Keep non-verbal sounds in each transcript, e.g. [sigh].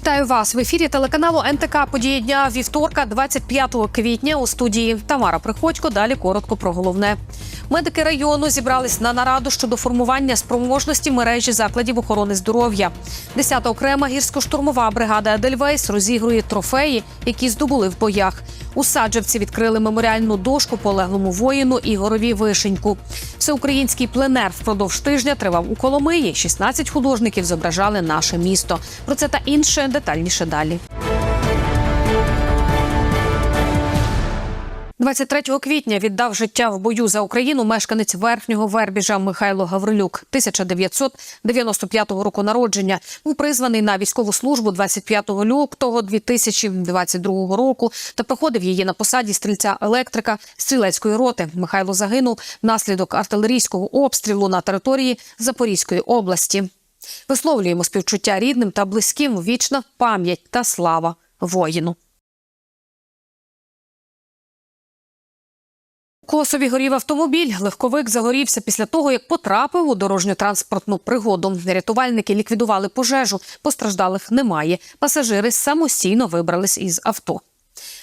Вітаю вас в ефірі телеканалу НТК Події дня вівторка, 25 квітня. У студії Тамара Приходько. Далі коротко про головне. Медики району зібрались на нараду щодо формування спроможності мережі закладів охорони здоров'я. 10-та окрема гірсько-штурмова бригада Едельвейс розігрує трофеї, які здобули в боях. У Саджевці відкрили меморіальну дошку полеглому воїну Ігорові Вишеньку. Всеукраїнський пленер впродовж тижня тривав у Коломиї. 16 художників зображали наше місто. Про це та інше детальніше далі. 23 квітня віддав життя в бою за Україну мешканець верхнього вербіжа Михайло Гаврилюк, 1995 року народження. Був призваний на військову службу 25 лютого 2022 року та проходив її на посаді стрільця електрика стрілецької роти. Михайло загинув внаслідок артилерійського обстрілу на території Запорізької області. Висловлюємо співчуття рідним та близьким. Вічна пам'ять та слава воїну. Косові горів автомобіль. Легковик загорівся після того, як потрапив у дорожньо-транспортну пригоду. Рятувальники ліквідували пожежу. Постраждалих немає. Пасажири самостійно вибрались із авто.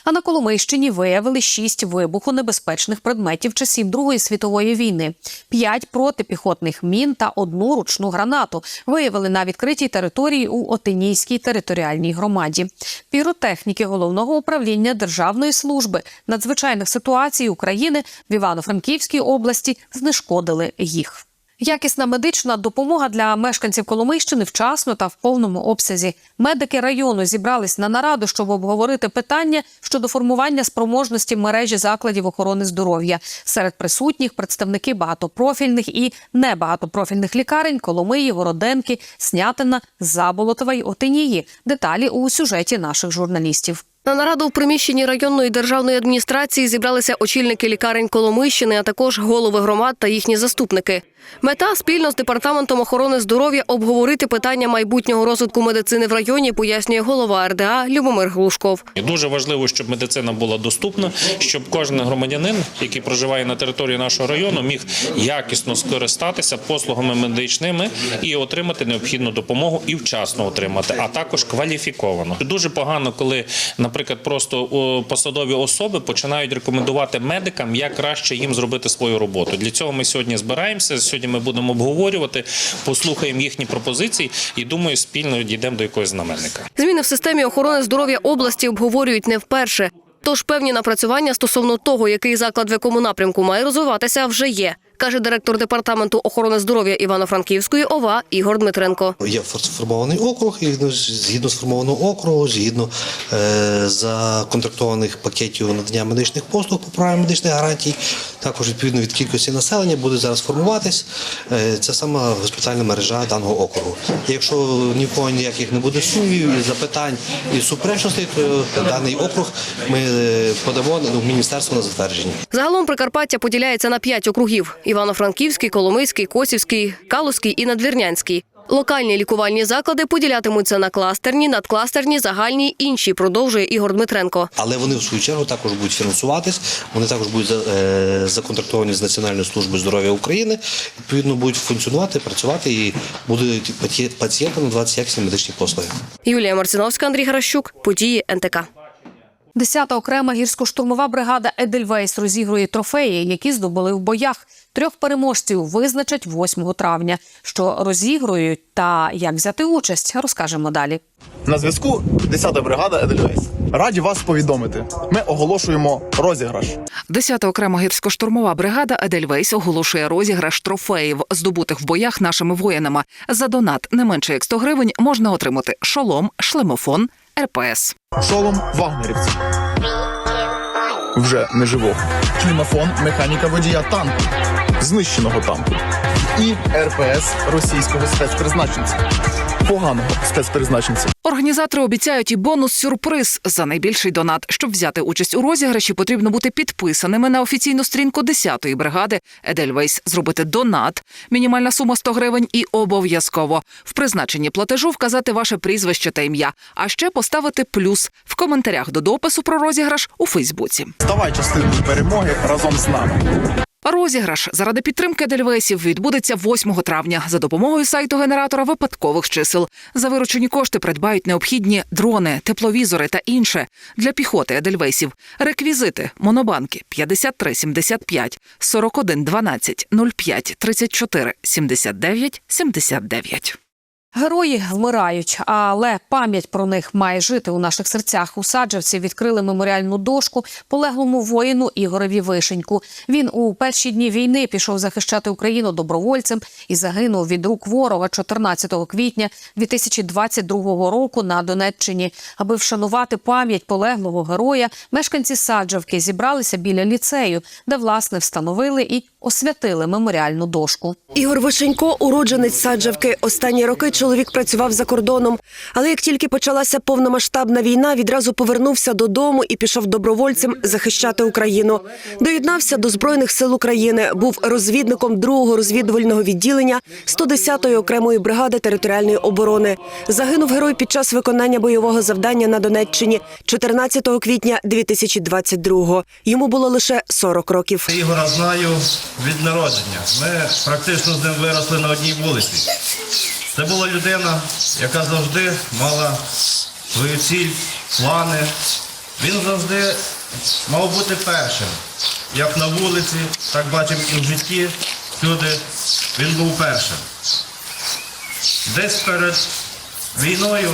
А на Коломийщині виявили шість вибухонебезпечних предметів часів Другої світової війни, п'ять протипіхотних мін та одну ручну гранату виявили на відкритій території у Отинійській територіальній громаді. Піротехніки головного управління Державної служби надзвичайних ситуацій України в Івано-Франківській області знешкодили їх. Якісна медична допомога для мешканців Коломийщини вчасно та в повному обсязі. Медики району зібрались на нараду, щоб обговорити питання щодо формування спроможності мережі закладів охорони здоров'я. Серед присутніх представники багатопрофільних і небагатопрофільних лікарень Коломиї, Городенки, Снятина, Заболотова й Отинії. Деталі у сюжеті наших журналістів. На нараду в приміщенні районної державної адміністрації зібралися очільники лікарень Коломийщини, а також голови громад та їхні заступники. Мета спільно з департаментом охорони здоров'я обговорити питання майбутнього розвитку медицини в районі, пояснює голова РДА Любомир Глушков. Дуже важливо, щоб медицина була доступна, щоб кожен громадянин, який проживає на території нашого району, міг якісно скористатися послугами медичними і отримати необхідну допомогу і вчасно отримати, а також кваліфіковано. Дуже погано, коли, наприклад, просто посадові особи починають рекомендувати медикам, як краще їм зробити свою роботу. Для цього ми сьогодні збираємося. Сьогодні ми будемо обговорювати, послухаємо їхні пропозиції і думаю, спільно дійдемо до якогось знаменника. Зміни в системі охорони здоров'я області обговорюють не вперше. Тож певні напрацювання стосовно того, який заклад в якому напрямку має розвиватися, вже є, каже директор департаменту охорони здоров'я Івано-Франківської ОВА Ігор Дмитренко. Є сформований округ, і ну, згідно сформованого округу, згідно е, законтрактованих пакетів надання медичних послуг по програмі медичних гарантій, також відповідно від кількості населення буде зараз формуватись е, ця сама госпітальна мережа даного округу. І якщо ні в кого ніяких не буде сумнівів, і запитань і суперечностей, то даний округ ми е, подамо ну, в міністерство на затвердження. Загалом Прикарпаття поділяється на п'ять округів: Івано-Франківський, Коломийський, Косівський, Калузький і Надвірнянський. Локальні лікувальні заклади поділятимуться на кластерні, надкластерні, загальні інші, продовжує Ігор Дмитренко. Але вони в свою чергу також будуть фінансуватись, вони також будуть е, законтрактовані з Національної служби здоров'я України, відповідно будуть функціонувати, працювати і будуть пацієнтам надаватися якісні медичні послуги. Юлія Марциновська, Андрій Гаращук, події НТК. 10-та окрема гірсько-штурмова бригада Едельвейс розігрує трофеї, які здобули в боях. Трьох переможців визначать 8 травня. Що розігрують та як взяти участь, розкажемо далі. На зв'язку 10-та бригада Едельвейс. Раді вас повідомити. Ми оголошуємо розіграш. 10-та окрема гірсько-штурмова бригада Едельвейс оголошує розіграш трофеїв, здобутих в боях нашими воїнами. За донат не менше як 100 гривень можна отримати шолом, шлемофон, РПС. Шолом вагнерівців. Вже неживого. Клімафон механіка водія танку, знищеного танку. І РПС російського спецпризначенця. Поганого спецпризначенця. Організатори обіцяють і бонус-сюрприз за найбільший донат. Щоб взяти участь у розіграші, потрібно бути підписаними на офіційну сторінку 10-ї бригади Едельвейс, зробити донат, мінімальна сума 100 гривень і обов'язково в призначенні платежу вказати ваше прізвище та ім'я, а ще поставити плюс в коментарях до допису про розіграш у Фейсбуці. Ставай частиною перемоги разом з нами. Розіграш заради підтримки дельвесів відбудеться 8 травня за допомогою сайту генератора випадкових чисел. За виручені кошти придбають необхідні дрони, тепловізори та інше для піхоти Дельвесів. Реквізити монобанки 53 75 41 12 05 34 79 79. Герої вмирають, але пам'ять про них має жити у наших серцях. У Саджавці відкрили меморіальну дошку полеглому воїну Ігореві Вишеньку. Він у перші дні війни пішов захищати Україну добровольцем і загинув від рук ворога 14 квітня 2022 року на Донеччині. Аби вшанувати пам'ять полеглого героя, мешканці Саджавки зібралися біля ліцею, де власне встановили і освятили меморіальну дошку. Ігор Вишенько, уродженець Саджавки. Останні роки чоловік працював за кордоном. Але як тільки почалася повномасштабна війна, відразу повернувся додому і пішов добровольцем захищати Україну. Доєднався до збройних сил України. Був розвідником другого розвідувального відділення 110-ї окремої бригади територіальної оборони. Загинув герой під час виконання бойового завдання на Донеччині 14 квітня 2022-го. Йому було лише 40 років. Ігора знаю від народження. Ми практично з ним виросли на одній вулиці. Це була людина, яка завжди мала свою ціль, плани. Він завжди мав бути першим. Як на вулиці, так бачимо і в житті. Всюди він був першим. Десь перед війною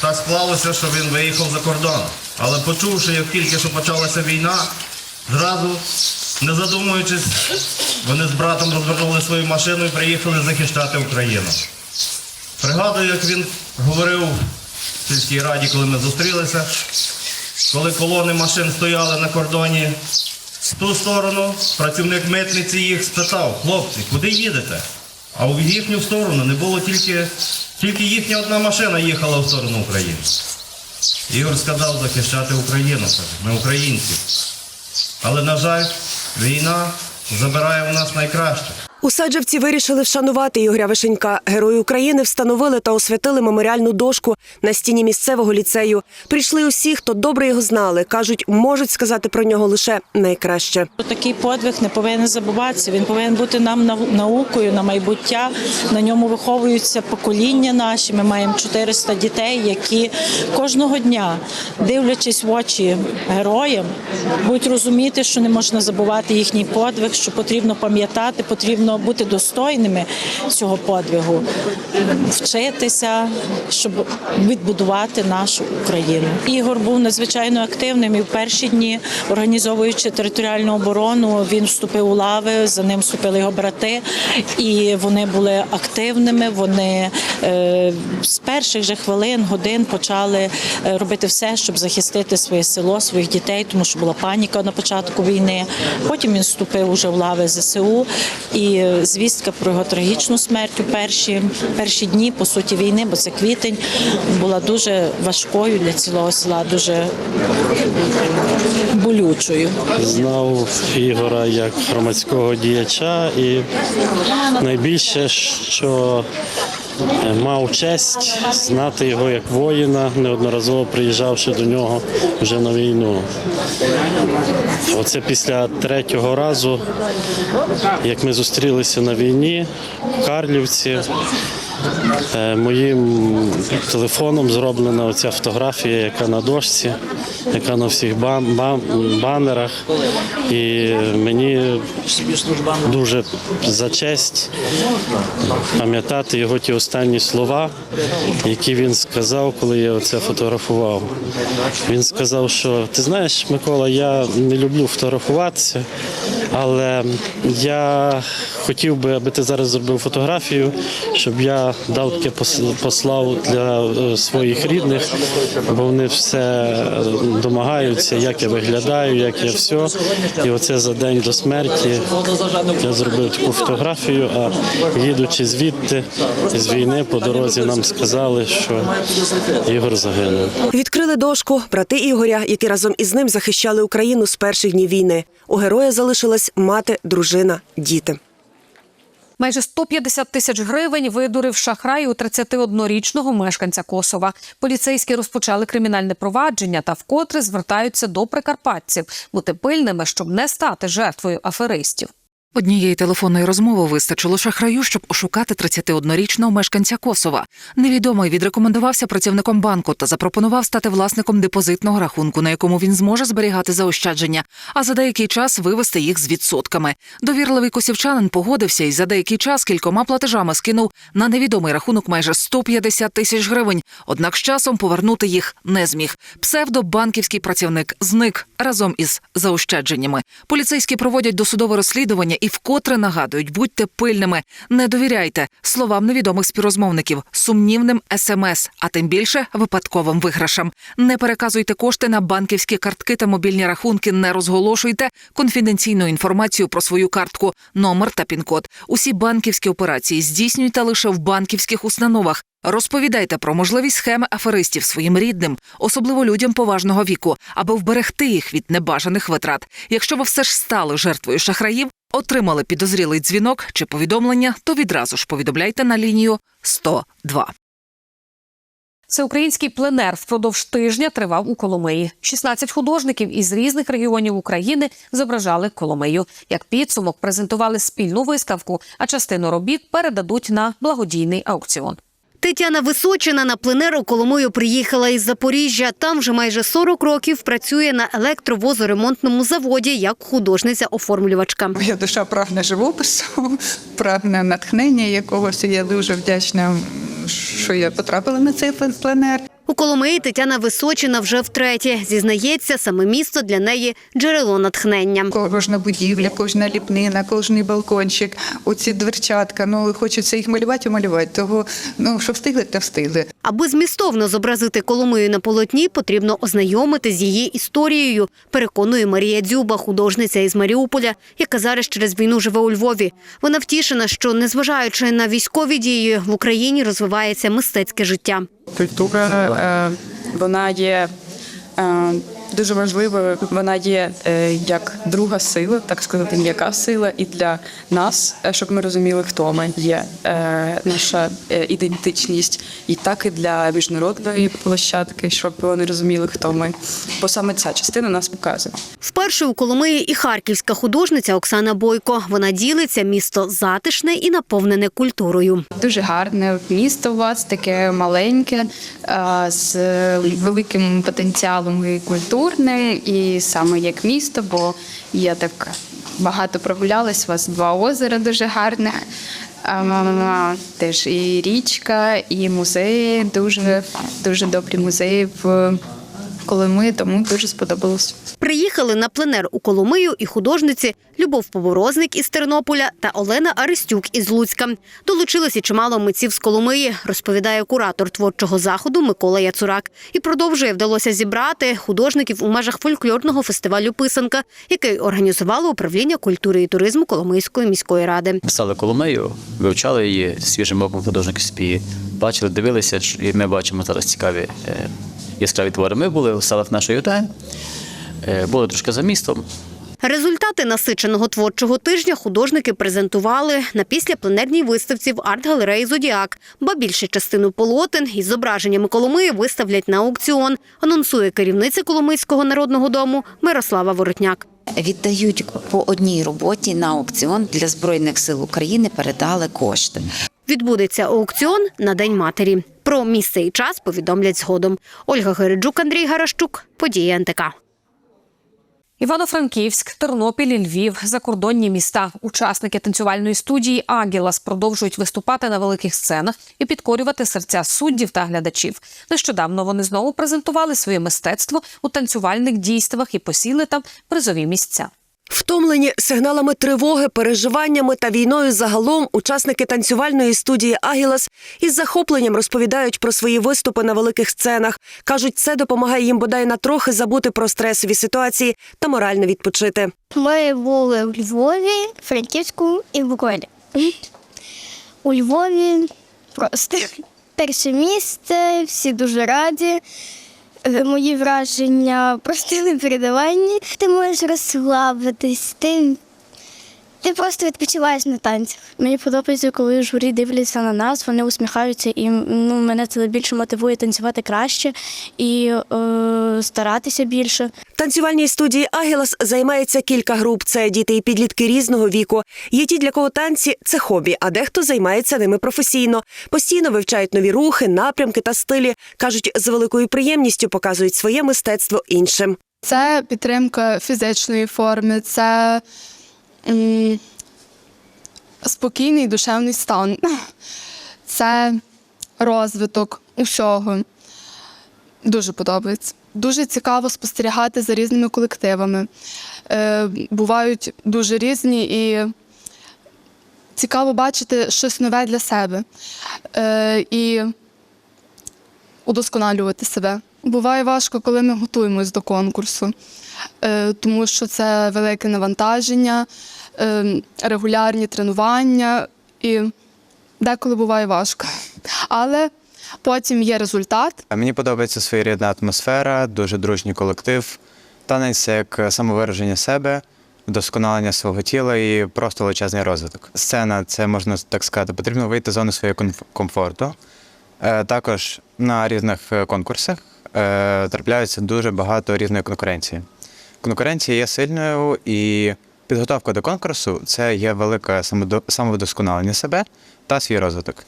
так склалося, що він виїхав за кордон. Але почувши, як тільки що почалася війна, зразу, не задумуючись, вони з братом розвернули свою машину і приїхали захищати Україну. Пригадую, як він говорив в сільській раді, коли ми зустрілися, коли колони машин стояли на кордоні. В ту сторону працівник митниці їх спитав, хлопці, куди їдете? А в їхню сторону не було тільки, тільки їхня одна машина їхала в сторону України. Ігор сказав захищати Україну, ми українці. Але, на жаль, війна забирає у нас найкраще. У Саджавці вирішили вшанувати Ігоря Вишенька. Герої України встановили та освятили меморіальну дошку на стіні місцевого ліцею. Прийшли усі, хто добре його знали. кажуть, можуть сказати про нього лише найкраще. Такий подвиг не повинен забуватися. Він повинен бути нам нау- наукою на майбуття. На ньому виховуються покоління наші. Ми маємо 400 дітей, які кожного дня, дивлячись в очі героям, будуть розуміти, що не можна забувати їхній подвиг, що потрібно пам'ятати, потрібно бути достойними цього подвигу, вчитися, щоб відбудувати нашу Україну. Ігор був надзвичайно активним і в перші дні, організовуючи територіальну оборону, він вступив у лави, за ним вступили його брати, і вони були активними. Вони е, з перших же хвилин, годин почали е, робити все, щоб захистити своє село, своїх дітей, тому що була паніка на початку війни. Потім він вступив уже в лави ЗСУ, і звістка про його трагічну смерть у перші, перші дні, по суті, війни, бо це квітень, була дуже важкою для цілого села, дуже болючою. Знав Ігора як громадського діяча і найбільше, що мав честь знати його як воїна, неодноразово приїжджавши до нього вже на війну. Оце після третього разу, як ми зустрілися на війні в Карлівці, Е, Моїм телефоном зроблена оця фотографія, яка на дошці, яка на всіх бан- бан- банерах. І мені дуже за честь пам'ятати його ті останні слова, які він сказав, коли я це фотографував. Він сказав, що ти знаєш, Микола, я не люблю фотографуватися, але я хотів би, аби ти зараз зробив фотографію, щоб я дав таке пос- послав для е, своїх рідних, бо вони все е, домагаються, як я виглядаю, як я все. І оце за день до смерті я зробив таку фотографію, а їдучи звідти з війни по дорозі нам сказали, що Ігор загинув. Відкрили дошку брати Ігоря, які разом із ним захищали Україну з перших днів війни. У героя залишилась мати, дружина, діти. Майже 150 тисяч гривень видурив шахрай у 31-річного мешканця Косова. Поліцейські розпочали кримінальне провадження та вкотре звертаються до прикарпатців бути пильними, щоб не стати жертвою аферистів. Однієї телефонної розмови вистачило шахраю, щоб ошукати 31-річного мешканця Косова. Невідомий відрекомендувався працівником банку та запропонував стати власником депозитного рахунку, на якому він зможе зберігати заощадження, а за деякий час вивести їх з відсотками. Довірливий косівчанин погодився і за деякий час кількома платежами скинув на невідомий рахунок майже 150 тисяч гривень. Однак з часом повернути їх не зміг. Псевдобанківський працівник зник разом із заощадженнями. Поліцейські проводять досудове розслідування і вкотре нагадують: будьте пильними, не довіряйте словам невідомих співрозмовників, сумнівним смс, а тим більше випадковим виграшам. Не переказуйте кошти на банківські картки та мобільні рахунки. Не розголошуйте конфіденційну інформацію про свою картку, номер та пін-код. Усі банківські операції здійснюйте лише в банківських установах. Розповідайте про можливі схеми аферистів своїм рідним, особливо людям поважного віку, аби вберегти їх від небажаних витрат. Якщо ви все ж стали жертвою шахраїв, отримали підозрілий дзвінок чи повідомлення, то відразу ж повідомляйте на лінію 102. Всеукраїнський пленер впродовж тижня тривав у Коломиї. 16 художників із різних регіонів України зображали Коломию. Як підсумок презентували спільну виставку, а частину робіт передадуть на благодійний аукціон. Тетяна Височина на пленер Коломою приїхала із Запоріжжя. Там вже майже 40 років працює на електровозоремонтному заводі як художниця-оформлювачка. Моя душа прагне живопису, [laughs] прагне натхнення якогось. Я дуже вдячна, що я потрапила на цей пленер. У Коломиї Тетяна Височина вже втретє. Зізнається, саме місто для неї джерело натхнення. Кожна будівля, кожна ліпнина, кожний балкончик, оці дверчатка. Ну хочеться їх малювати і малювати. Того ну що встигли, то встигли. Аби змістовно зобразити Коломию на полотні, потрібно ознайомити з її історією. Переконує Марія Дзюба, художниця із Маріуполя, яка зараз через війну живе у Львові. Вона втішена, що незважаючи на військові дії в Україні розвивається мистецьке життя. Культура е, вона є е, дуже важливою. Вона є е, як друга сила, так сказати, м'яка сила, і для нас, е, щоб ми розуміли, хто ми є е, наша е, ідентичність, і так і для міжнародної площадки, щоб вони розуміли, хто ми. Бо саме ця частина нас показує. Вперше у Коломиї і харківська художниця Оксана Бойко. Вона ділиться місто затишне і наповнене культурою. Дуже гарне місто у вас, таке маленьке, з великим потенціалом і культурне, і саме як місто, бо я так багато прогулялась, у вас два озера дуже гарне. А, Теж і річка, і музеї, дуже, дуже добрі музеї в Колими, тому дуже сподобалось. Приїхали на пленер у Коломию і художниці Любов Поворозник із Тернополя та Олена Арестюк із Луцька. Долучилось і чимало митців з Коломиї, розповідає куратор творчого заходу Микола Яцурак. І продовжує вдалося зібрати художників у межах фольклорного фестивалю Писанка, який організувало управління культури і туризму Коломийської міської ради. Писали Коломею, вивчали її свіжим оком художники спії, бачили, дивилися, і ми бачимо зараз цікаві е, яскраві твори. Ми були у селах нашої ЮТА, е, були трошки за містом. Результати насиченого творчого тижня художники презентували на післяпленерній виставці в арт-галереї Зодіак. Ба більше частину полотен із зображеннями Коломиї виставлять на аукціон, анонсує керівниця Коломийського народного дому Мирослава Воротняк. віддають по одній роботі на аукціон для збройних сил України. Передали кошти. Відбудеться аукціон на День матері. Про місце і час повідомлять згодом. Ольга Гереджук, Андрій Гарашчук. Події НТК. Івано-Франківськ, Тернопіль, Львів, закордонні міста. Учасники танцювальної студії Агілас продовжують виступати на великих сценах і підкорювати серця суддів та глядачів. Нещодавно вони знову презентували своє мистецтво у танцювальних дійствах і посіли там призові місця. Втомлені сигналами тривоги, переживаннями та війною загалом учасники танцювальної студії Агілас із захопленням розповідають про свої виступи на великих сценах. кажуть, це допомагає їм бодай на трохи забути про стресові ситуації та морально відпочити. Ми були у Львові, Франківську і Буковелі. У Львові просто перше місце, всі дуже раді. Е, Мої враження просто непередаванні. Ти можеш розслабитись, ти, ти просто відпочиваєш на танцях. Мені подобається, коли журі дивляться на нас, вони усміхаються, і ну, мене це більше мотивує танцювати краще і е, старатися більше. В танцювальній студії Агілас займається кілька груп. Це діти і підлітки різного віку. Є ті, для кого танці це хобі, а дехто займається ними професійно. Постійно вивчають нові рухи, напрямки та стилі. кажуть, з великою приємністю показують своє мистецтво іншим. Це підтримка фізичної форми, це спокійний душевний стан, [laughs] це розвиток усього. Дуже подобається. Дуже цікаво спостерігати за різними колективами. Е, бувають дуже різні і цікаво бачити щось нове для себе е, і удосконалювати себе. Буває важко, коли ми готуємось до конкурсу, е, тому що це велике навантаження, е, регулярні тренування і деколи буває важко. Але потім є результат. Мені подобається своєрідна атмосфера, дуже дружній колектив. Танець як самовираження себе, вдосконалення свого тіла і просто величезний розвиток. Сцена це можна так сказати, потрібно вийти з зони конф- комфорту. Е, Також на різних конкурсах е, трапляється дуже багато різної конкуренції. Конкуренція є сильною і підготовка до конкурсу це є велике самовдосконалення себе та свій розвиток.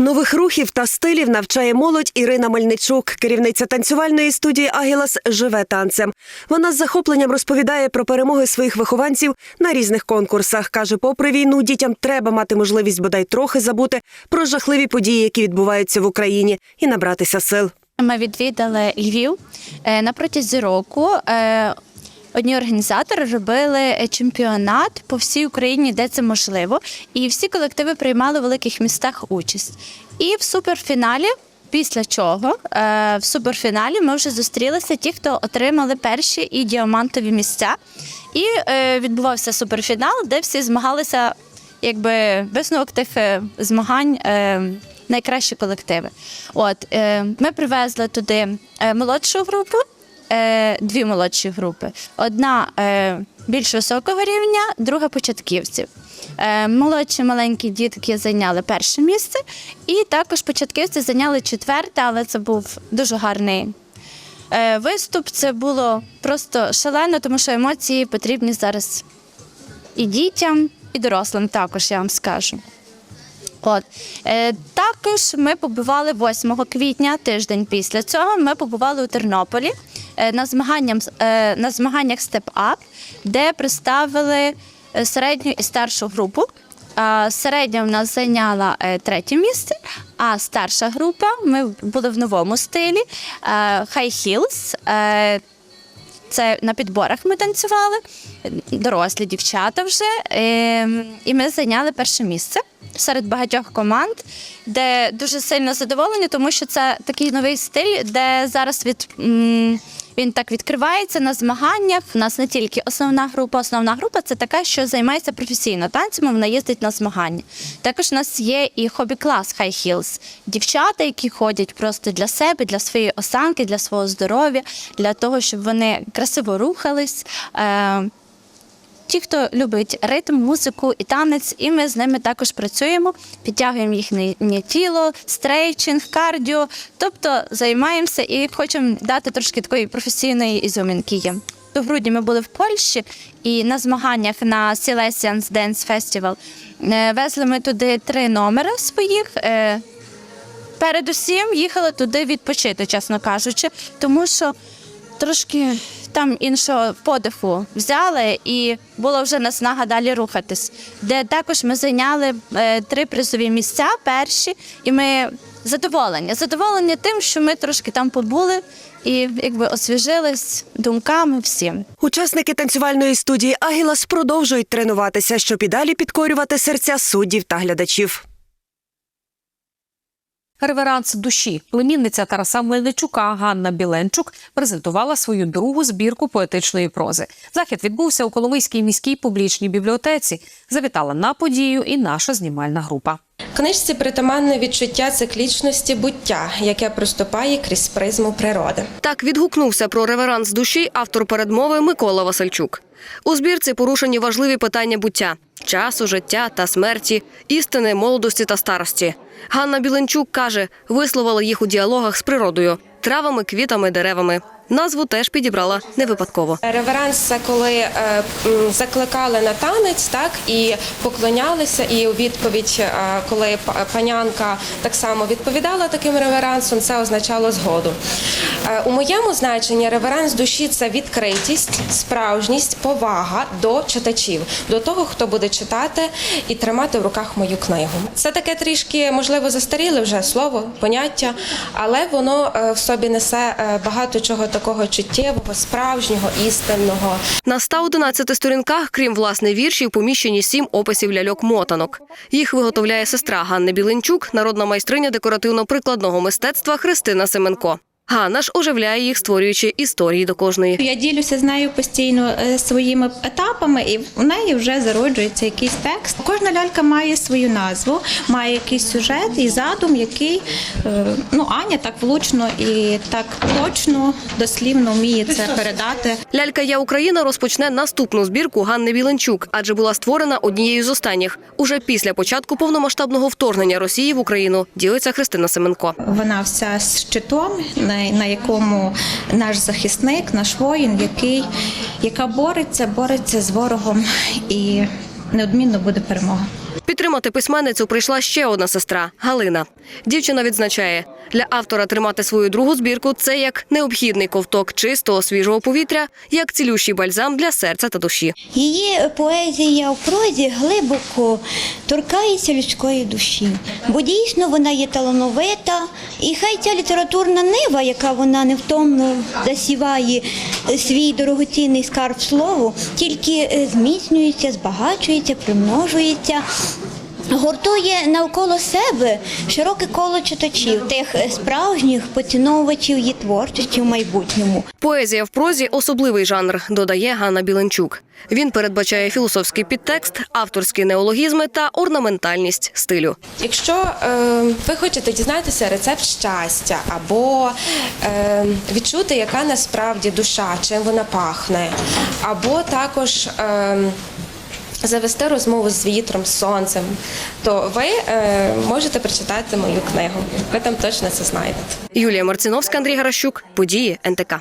Нових рухів та стилів навчає молодь Ірина Мельничук, керівниця танцювальної студії Агілас живе танцем. Вона з захопленням розповідає про перемоги своїх вихованців на різних конкурсах. каже, попри війну, дітям треба мати можливість бодай трохи забути про жахливі події, які відбуваються в Україні, і набратися сил. Ми відвідали Львів Е, на протязі року. е, Одні організатори робили чемпіонат по всій Україні, де це можливо, і всі колективи приймали в великих містах участь. І в суперфіналі, після чого е, в суперфіналі ми вже зустрілися ті, хто отримали перші і діамантові місця. І відбувався суперфінал, де всі змагалися, якби висновок тих змагань. Найкращі колективи. От е, ми привезли туди е, молодшу групу, е, дві молодші групи. Одна е, більш високого рівня, друга початківців. Е, молодші маленькі дітки зайняли перше місце, і також початківці зайняли четверте, але це був дуже гарний е, виступ. Це було просто шалено, тому що емоції потрібні зараз і дітям, і дорослим також, я вам скажу. От е, також ми побували 8 квітня, тиждень після цього. Ми побували у Тернополі е, на змаганням е, на змаганнях Step Up, де представили е, середню і старшу групу. А Середня в нас зайняла е, третє місце, а старша група ми були в новому стилі е, High Heels. е, Це на підборах ми танцювали, дорослі дівчата вже. е, І ми зайняли перше місце серед багатьох команд, де дуже сильно задоволені, тому що це такий новий стиль, де зараз від. Він так відкривається на змаганнях. У нас не тільки основна група. Основна група це така, що займається професійно танцями. Вона їздить на змагання. Також у нас є і хобі-клас High Heels. Дівчата, які ходять просто для себе, для своєї осанки, для свого здоров'я, для того, щоб вони красиво рухались. Ті, хто любить ритм, музику і танець, і ми з ними також працюємо, підтягуємо їхнє тіло, стрейчинг, кардіо, тобто займаємося і хочемо дати трошки такої професійної ізюмінки їм. до грудня ми були в Польщі і на змаганнях на Silesians Dance Festival е, везли ми туди три номери своїх. е, Передусім їхали туди відпочити, чесно кажучи, тому що трошки там іншого подиху взяли, і була вже наснага далі рухатись. Де також ми зайняли е, три призові місця перші, і ми задоволені. Задоволені тим, що ми трошки там побули і якби освіжились думками всім. Учасники танцювальної студії Агілас продовжують тренуватися, щоб і далі підкорювати серця суддів та глядачів. Реверанс душі. Племінниця Тараса Мельничука Ганна Біленчук презентувала свою другу збірку поетичної прози. Захід відбувся у Коломийській міській публічній бібліотеці. Завітала на подію і наша знімальна група. Книжці притаманне відчуття циклічності буття, яке проступає крізь призму природи. Так відгукнувся про реверанс душі автор передмови Микола Васильчук. У збірці порушені важливі питання буття часу, життя та смерті, істини, молодості та старості. Ганна Біленчук каже, висловила їх у діалогах з природою, травами, квітами, деревами. Назву теж підібрала не випадково. Реверанс це коли е, закликали на танець, так і поклонялися. І у відповідь, е, коли панянка так само відповідала таким реверансом, це означало згоду. Е, у моєму значенні реверанс душі це відкритість, справжність, повага до читачів, до того, хто буде читати і тримати в руках мою книгу. Це таке трішки можливо застаріле вже слово, поняття, але воно в собі несе багато чого такого чуттєвого, справжнього, істинного. На 111 сторінках, крім власне віршів, поміщені сім описів ляльок-мотанок. Їх виготовляє сестра Ганни Білинчук, народна майстриня декоративно-прикладного мистецтва Христина Семенко. Ганна ж оживляє їх, створюючи історії до кожної. Я ділюся з нею постійно е, своїми етапами, і в неї вже зароджується якийсь текст. Кожна лялька має свою назву, має якийсь сюжет і задум, який е, ну Аня так влучно і так точно, дослівно вміє це передати. Лялька Я Україна розпочне наступну збірку Ганни Біленчук, адже була створена однією з останніх уже після початку повномасштабного вторгнення Росії в Україну. Ділиться Христина Семенко. Вона вся з щитом, на, якому наш захисник, наш воїн, який яка бореться, бореться з ворогом і неодмінно буде перемога. Підтримати письменницю прийшла ще одна сестра Галина. Дівчина відзначає, для автора тримати свою другу збірку це як необхідний ковток чистого свіжого повітря, як цілющий бальзам для серця та душі. Її поезія в прозі глибоко торкається людської душі, бо дійсно вона є талановита, і хай ця літературна нива, яка вона невтомно засіває свій дорогоцінний скарб слову, тільки зміцнюється, збагачується, примножується. Гуртує навколо себе широке коло читачів, тих справжніх поціновувачів її творчості в майбутньому. Поезія в прозі особливий жанр, додає Ганна Біленчук. Він передбачає філософський підтекст, авторські неологізми та орнаментальність стилю. Якщо е, ви хочете дізнатися рецепт щастя або е, відчути, яка насправді душа, чим вона пахне, або також е, завести розмову з вітром, з сонцем, то ви е, можете прочитати мою книгу. Ви там точно це знайдете. Юлія Марциновська, Андрій Гаращук. Події НТК.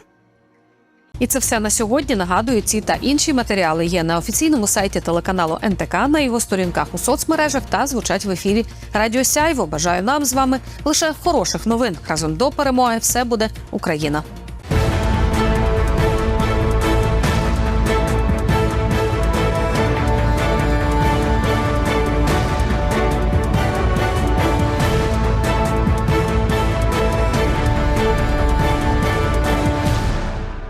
І це все на сьогодні. Нагадую, ці та інші матеріали є на офіційному сайті телеканалу НТК, на його сторінках у соцмережах та звучать в ефірі Радіо Сяйво. Бажаю нам з вами лише хороших новин. Разом до перемоги все буде Україна.